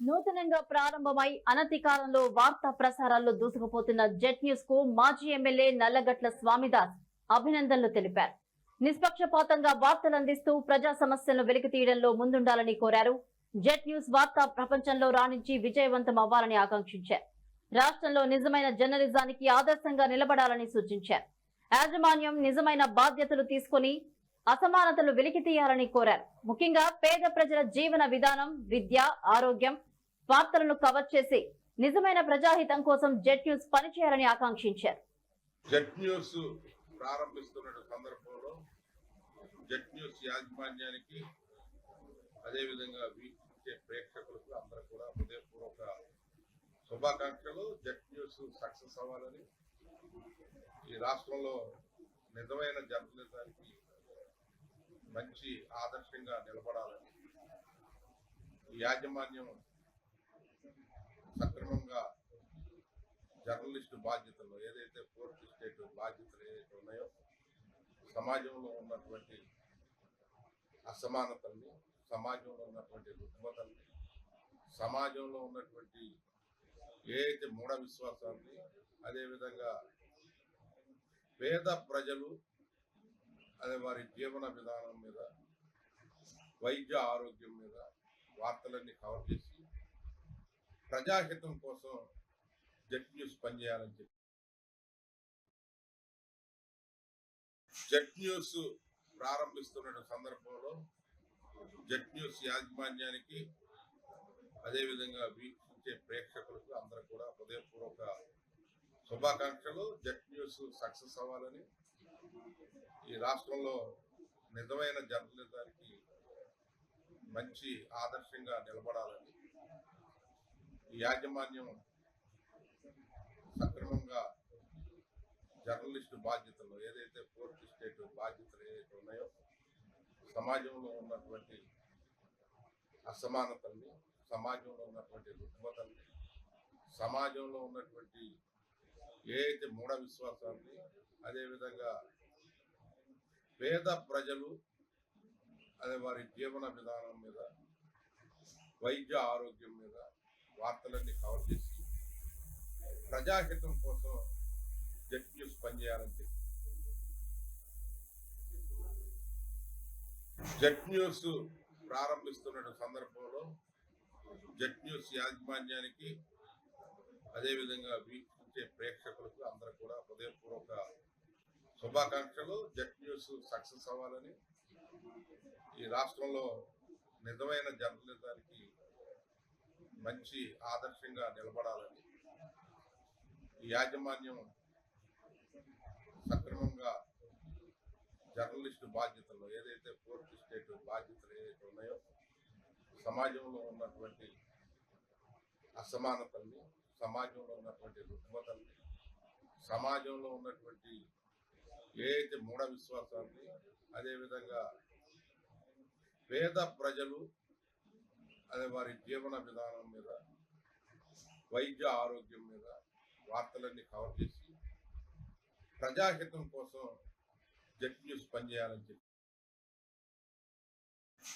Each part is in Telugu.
నూతనంగా ప్రారంభమై అనతి కాలంలో వార్తా ప్రసారాల్లో దూసుకుపోతున్న జెట్ న్యూస్కు మాజీ ఎమ్మెల్యే నల్లగట్ల స్వామిదాస్ అభినందనలు తెలిపారు. నిష్పక్షపాతంగా వార్తలు అందిస్తూ ప్రజా సమస్యలను వెలికి తీయడంలో ముందుండాలని కోరారు. జెట్ న్యూస్ వార్తా ప్రపంచంలో రాణించి విజయవంతం అవ్వాలని ఆకాంక్షించారు. రాష్ట్రంలో నిజమైన జర్నలిజానికి ఆదర్శంగా నిలబడాలని సూచించారు. యాజమాన్యం నిజమైన బాధ్యతలు తీసుకొని అసమానతలు వెలికి తీయాలని కోరారు. ముఖ్యంగా పేద ప్రజల జీవన విధానం విద్య ఆరోగ్యం వార్తలను కవర్ చేసి నిజమైన ప్రజాహితం కోసం జెట్ న్యూస్ పనిచేయాలని ఆకాంక్షించారు. జెట్ న్యూస్ ప్రారంభిస్తున్న సందర్భంలో జెట్ న్యూస్ యాజమాన్యానికి అదేవిధంగా వీక్షించే ప్రేక్షకులకు అందరూ కూడా హృదయపూర్వక శుభాకాంక్షలు. జెట్ న్యూస్ సక్సెస్ అవ్వాలని ఈ రాష్ట్రంలో నిజమైన జర్నలిజానికి మంచి ఆదర్శంగా నిలబడాలని యాజమాన్యం సక్రమంగా జర్నలిస్టు బాధ్యతలు ఏదైతే ఫోర్త్ స్టేట్ బాధ్యతలు ఏదైతే ఉన్నాయో సమాజంలో ఉన్నటువంటి అసమానతల్ని సమాజంలో ఉన్నటువంటి రుగ్మతల్ని సమాజంలో ఉన్నటువంటి ఏదైతే మూఢ విశ్వాసాన్ని అదేవిధంగా పేద ప్రజలు అదే వారి జీవన విధానం మీద వైద్య ఆరోగ్యం మీద వార్తలన్నీ కవర్ చేసి ప్రజాహితం కోసం జెడ్ న్యూస్ పనిచేయాలని చెప్పి. జెడ్ న్యూస్ ప్రారంభిస్తున్న సందర్భంలో జెడ్ న్యూస్ యాజమాన్యానికి అదేవిధంగా వీక్షించే ప్రేక్షకులకు అందరూ కూడా హృదయపూర్వక శుభాకాంక్షలు. జెట్ న్యూస్ సక్సెస్ అవ్వాలని ఈ రాష్ట్రంలో నిజమైన జర్నలిజానికి మంచి ఆదర్శంగా నిలబడాలని ఈ యాజమాన్యం సక్రమంగా జర్నలిస్టు బాధ్యతలు ఏదైతే ఫోర్త్ స్టేట్ బాధ్యతలు ఏదైతే ఉన్నాయో సమాజంలో ఉన్నటువంటి అసమానతల్ని సమాజంలో ఉన్నటువంటి రుగ్మతల్ని సమాజంలో ఉన్నటువంటి ఏదైతే మూఢ విశ్వాసాన్ని అదేవిధంగా పేద ప్రజలు అదే వారి జీవన విధానం మీద వైద్య ఆరోగ్యం మీద వార్తలన్నీ కవర్ చేసి ప్రజాహితం కోసం జెట్ న్యూస్ పనిచేయాలని చెప్పి జెట్ న్యూస్ ప్రారంభిస్తున్న సందర్భంలో జెట్ న్యూస్ యాజమాన్యానికి అదేవిధంగా వీక్షించే ప్రేక్షకులకు అందరూ కూడా హృదయపూర్వక శుభాకాంక్షలు. జెట్ న్యూస్ సక్సెస్ అవ్వాలని ఈ రాష్ట్రంలో నిజమైన జర్నలిజానికి మంచి ఆదర్శంగా నిలబడాలని ఈ యాజమాన్యం సక్రమంగా జర్నలిస్టు బాధ్యతలు ఏదైతే ఫోర్త్ స్టేట్ బాధ్యతలు ఏదైతే ఉన్నాయో సమాజంలో ఉన్నటువంటి అసమానతల్ని సమాజంలో ఉన్నటువంటి రుగ్మతల్ని సమాజంలో ఉన్నటువంటి ఏదైతే మూఢ విశ్వాసాన్ని అదేవిధంగా పేద ప్రజలు అదే వారి జీవన విధానం మీద వైద్య ఆరోగ్యం మీద వార్తలన్నీ కవర్ చేసి ప్రజాహితం కోసం జెట్ న్యూస్ పనిచేయాలని చెప్పి.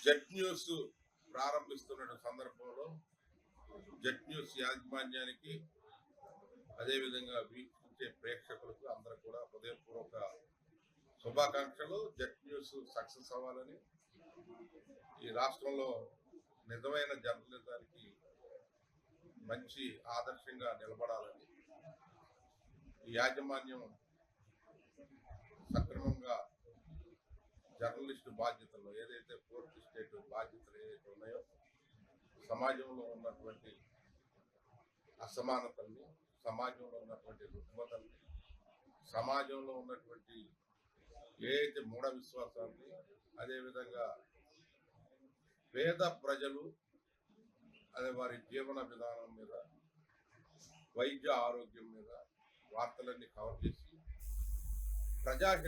జెట్ న్యూస్ ప్రారంభిస్తున్న సందర్భంలో జెట్ న్యూస్ యాజమాన్యానికి అదేవిధంగా వీక్షించే ప్రేక్షకులకు అందరూ కూడా హృదయపూర్వక శుభాకాంక్షలు. జెట్ న్యూస్ సక్సెస్ అవ్వాలని ఈ రాష్ట్రంలో నిజమైన జర్నలిజానికి మంచి ఆదర్శంగా నిలబడాలని ఈ యాజమాన్యం సక్రమంగా జర్నలిస్టు బాధ్యతలు ఏదైతే ఫోర్త్ స్టేట్ బాధ్యతలు ఏదైతే ఉన్నాయో సమాజంలో ఉన్నటువంటి అసమానతల్ని సమాజంలో ఉన్నటువంటి రుగ్మతల్ని సమాజంలో ఉన్నటువంటి ఏదైతే మూఢ విశ్వాసాన్ని అదేవిధంగా పేద ప్రజలు అదే వారి జీవన విధానం మీద వైద్య ఆరోగ్యం మీద వార్తలన్నీ కవర్ చేసి ప్రజాహిత